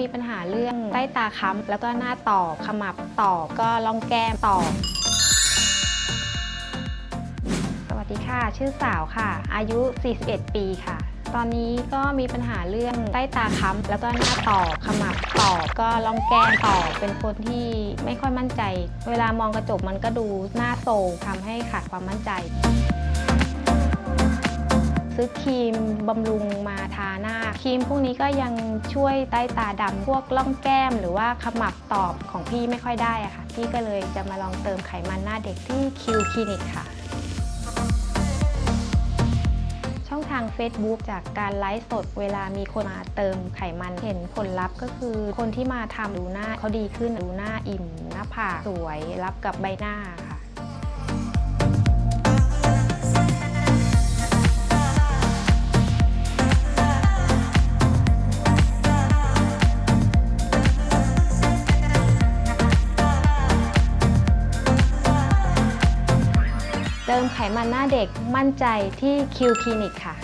มีปัญหาเรื่องใต้ตาค้ำแล้วก็หน้าตอบขมับตอบก็ล่องแก้มตอบ สวัสดีค่ะ ชื่อสาวค่ะ อายุ 41 ปีค่ะ ตอนนี้ก็มีปัญหาเรื่องใต้ตาค้ำแล้วก็หน้าตอบขมับตอบก็ล่องแก้มตอบเป็นคนที่ไม่ค่อยมั่นใจ เวลามองกระจกมันก็ดูหน้าโซมทำให้ขาดความมั่นใจ ซื้อครีมบำรุงมาทาหน้า ครีมพวกนี้ก็ยังช่วยใต้ตาดำพวกล่องแก้ม หรือว่าขมับตอบของพี่ไม่ค่อยได้อะค่ะ พี่ก็เลยจะมาลองเติมไขมันหน้าเด็กที่คิวคลินิกค่ะช่องทาง Facebook จากการไลฟ์สดเวลามีคนมาเติมไขมันเห็นผลลัพธ์ก็คือ คนที่มาทำดูหน้าเขาดีขึ้นดูหน้าอิ่ม หน้าผากสวยรับกับใบหน้าค่ะ เติมไขมันหน้าเด็กมั่นใจที่คิวคลินิกค่ะ